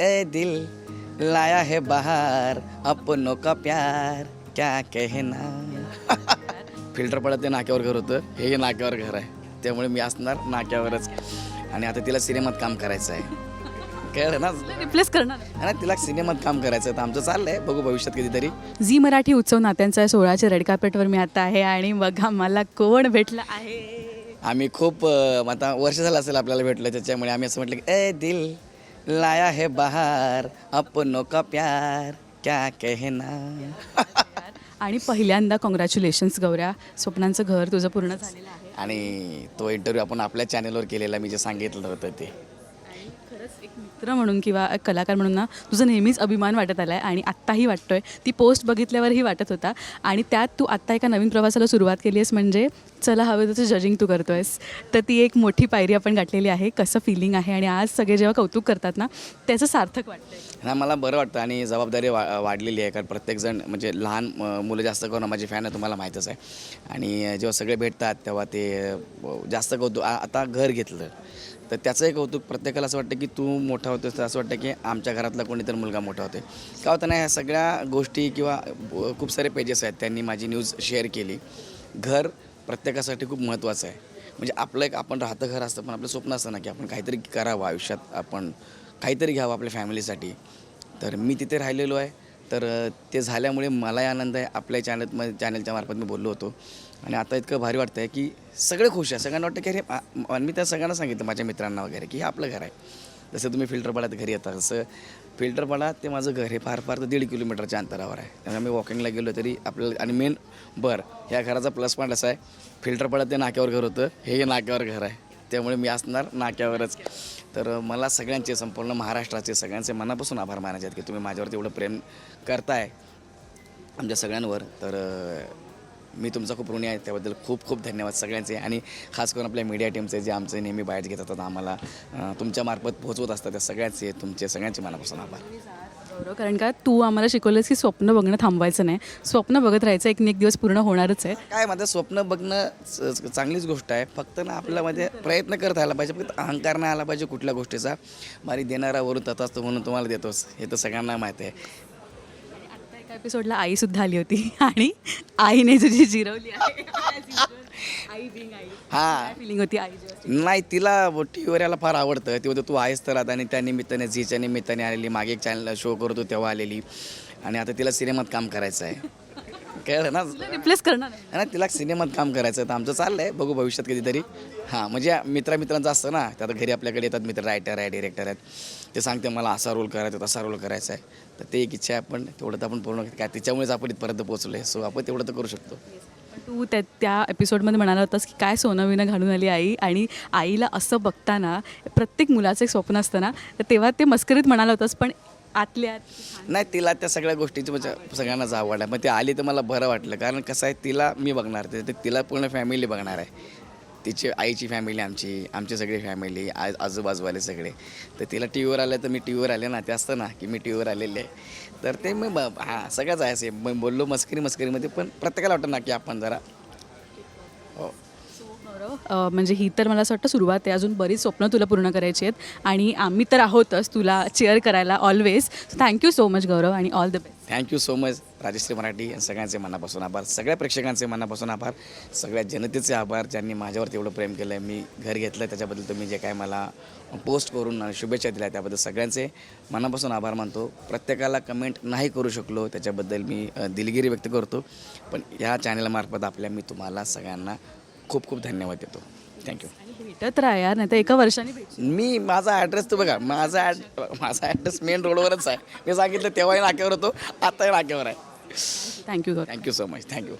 ए दिल लाया है बाहर अपनों का प्यार क्या कहना? फिल्टर पडत ते नाक्यावर घर होतं. हे नाक्यावर घर आहे. त्यामुळे मी असणार नाक्यावरच. आणि आता तिला सिनेमात काम करायचं आहे. कळलं ना? रिप्लेस करणार आणि तिला सिनेमात काम करायचं आहे. तर आमचं चाललंय. बघू भविष्यात कधीतरी. झी मराठी उत्सव नात्यांचा सोळाच्या रेड कार्पेटवर मी आता आहे आणि बघा मला कोण भेटलं आहे. आम्ही खूप अं, आता वर्ष झालं असेल आपल्याला भेटलं त्याच्यामुळे आम्ही असं म्हटलं की ए दिल लाया है बाहर अपनों का प्यार क्या कहना? आणि पहिल्यांदा कॉंग्रॅच्युलेशन्स गौऱ्या. स्वप्नांचं घर तुझं पूर्ण झालेलं आहे. आणि तो इंटरव्ह्यू आपण आपल्या चॅनलवर केलेला मी जे सांगितलं होतं ते. आणि खरंच एक मित्र म्हणून किंवा एक कलाकार म्हणून ना तुझं नेहमीच अभिमान वाटत आला आहे आणि आत्ताही वाटतोय. ती पोस्ट बघितल्यावरही वाटत होता. आणि त्यात तू आत्ता एका नवीन प्रवासाला सुरुवात केली आहेस म्हणजे चला हवं त्याचं जजिंग तू करतोयस. तर ती एक मोठी पायरी आपण गाठलेली आहे कसं फिलिंग आहे आणि आज सगळे जेव्हा कौतुक करतात ना त्याचं सार्थक वाटतं ना मला बरं वाटतं आणि जबाबदारी वा वाढलेली आहे कारण प्रत्येकजण म्हणजे लहान मुलं जास्त करून माझी फॅन आहे तुम्हाला माहीतच आहे. आणि जेव्हा सगळे भेटतात तेव्हा ते जास्त कौतुक आता घर घेतलं. तर त्याचंही कौतुक प्रत्येकाला असं वाटतं की तू मोठा होतोस तर असं वाटतं की आमच्या घरातला कोणीतरी मुलगा मोठा होते का होतं ना ह्या सगळ्या गोष्टी किंवा खूप सारे पेजेस आहेत. त्यांनी माझी न्यूज शेअर केली. घर प्रत्येकासाठी खूप महत्त्वाचं आहे. म्हणजे आपलं एक आपण राहतं घर असतं पण आपलं स्वप्न असतं ना की आपण काहीतरी करावं आयुष्यात. आपण काहीतरी घ्यावं आपल्या फॅमिलीसाठी तर मी तिथे राहिलेलो आहे. तर ते झाल्यामुळे मलाही आनंद आहे. आपल्या चॅनल चॅनलच्या मार्फत मी बोललो होतो. आणि आता इतकं भारी वाटतं आहे की सगळे खुश आहे. सगळ्यांना वाटतं की अरे मी त्या सगळ्यांना सांगितलं माझ्या मित्रांना वगैरे की हे आपलं घर आहे. जसं तुम्ही फिल्टरपाड्यात घरी येता तसं फिल्टरपाडा ते माझं घर हे फार फार तर दीड किलोमीटरच्या अंतरावर आहे. त्यामुळे मी वॉकिंगला गेलो तरी आपल्याला आणि मेन बरं ह्या घराचा प्लस पॉईंट असा आहे फिल्टरपाडा ते नाक्यावर घर होतं. हे नाक्यावर घर आहे. त्यामुळे मी असणार नाक्यावरच. तर मला सगळ्यांचे संपूर्ण महाराष्ट्राचे सगळ्यांचे मनापासून आभार मानायचे आहेत की तुम्ही माझ्यावरती एवढं प्रेम करताय आमच्या सगळ्यांवर. तर मी तुमचा खूप ऋणी आहे त्याबद्दल खूप खूप धन्यवाद सगळ्यांचे. आणि खास करून आपल्या मीडिया टीमचे जे आमचे नेहमी बाहेर घेत असतात आम्हाला अ, तुमच्या मार्फत पोहोचवत असतात त्या सगळ्यांचे तुमचे सगळ्यांचे मनापासून आभार. गौरव कारण का तू आम्हाला शिकवलंस की स्वप्न बघणं थांबवायचं नाही. स्वप्न बघत राहायचं एक एक दिवस पूर्ण होणारच आहे. काय माझं स्वप्न बघणं चांगलीच गोष्ट आहे. फक्त ना आपल्यामध्ये प्रयत्न करत राहायला पाहिजे फक्त अहंकार नाही आला पाहिजे कुठल्या गोष्टीचा. मारी देणारा वरून तथ असतो म्हणून तुम्हाला देतोस हे तर सगळ्यांना माहिती आहे. एका एपिसोडला आई सुद्धा आली होती. आणि आईने तुझी जिरवली आहे. आई being आई. हां. फिलिंग होती आई जेव्हा नाही तिला टी व्हीवर याला फार आवडतं. ती होतं तू आहेस तर आता. आणि त्या निमित्ताने झीच्या निमित्ताने आलेली. मागे एक चॅनल शो करतो तेव्हा आलेली. आणि आता तिला सिनेमात काम करायचं आहे कळलं ना? रिप्लेस करणार आहे. आणि तिला सिनेमात काम करायचं तर आमचं चाललं आहे बघू भविष्यात कधीतरी. हां म्हणजे मित्रामित्रांचं असतं ना ते आता घरी आपल्याकडे येतात मित्र रायटर आहे डिरेक्टर आहेत. ते सांगते मला असा रोल करायचा तसा रोल करायचा आहे. तर ते एक इच्छा आहे आपण तेवढं तर आपण पूर्ण काय तिच्यामुळेच आपण इथपर्यंत पोहोचलो आहे. सो आपण तेवढं तर करू शकतो. तू त्या त्या एपिसोडमध्ये म्हणाला होतास की काय सोनं विणं घालून आली आई? आणि आईला असं बघताना प्रत्येक मुलाचं एक स्वप्न असतं ना तर तेव्हा ते मस्करीत म्हणाला होतास पण आतल्या नाही तिला त्या सगळ्या गोष्टीची म्हणजे सगळ्यांनाच आवड आहे मग ती आली तर मला बरं वाटलं. कारण कसं आहे तिला मी बघणार ते ते तिला पूर्ण फॅमिली बघणार आहे. तिची आईची फॅमिली आमची आमची सगळी फॅमिली आज आजूबाजूवाले सगळे. तर तिला टी व्हीवर आलं तर मी टी व्हीवर आले ना ते असतं ना की मी टी व्हीवर आलेले आहे. तर ते मी ब- हां सगळंच आहे. असे मी बोललो मस्करी मस्करीमध्ये पण प्रत्येकाला वाटतं ना की आपण जरा म्हणजे ही तर मला असं वाटतं सुरुवात आहे. अजून बरीच स्वप्न तुला पूर्ण करायची आहेत. आणि आम्ही तर आहोतच तुला चेअर करायला always thank you so much Gaurav आणि all the best thank you so much Rajshri Marathi आणि सगळ्यांचे मनापासून आभार. सगळ्या प्रेक्षकांचे मनापासून आभार. सगळ्या जनतेचे आभार ज्यांनी माझ्यावर तेवढं प्रेम केलं आहे मी घर घेतलं त्याच्याबद्दल तुम्ही जे काय मला पोस्ट करून शुभेच्छा दिल्या त्याबद्दल सगळ्यांचे मनापासून आभार मानतो. प्रत्येकाला कमेंट नाही करू शकलो त्याच्याबद्दल मी दिलगिरी व्यक्त करतो. पण ह्या चॅनलमार्फत आपल्या मी तुम्हाला सगळ्यांना खूप खूप धन्यवाद देतो. थँक्यू भेटत राहा यार नाही तर एका वर्षाने भेट मी माझा ॲड्रेस तर बघा माझा ॲड माझा ॲड्रेस मेन रोडवरच आहे. मी सांगितलं तेव्हाही नाक्यावर होतो आताही नाक्यावर आहे. Thank you thank you so much thank you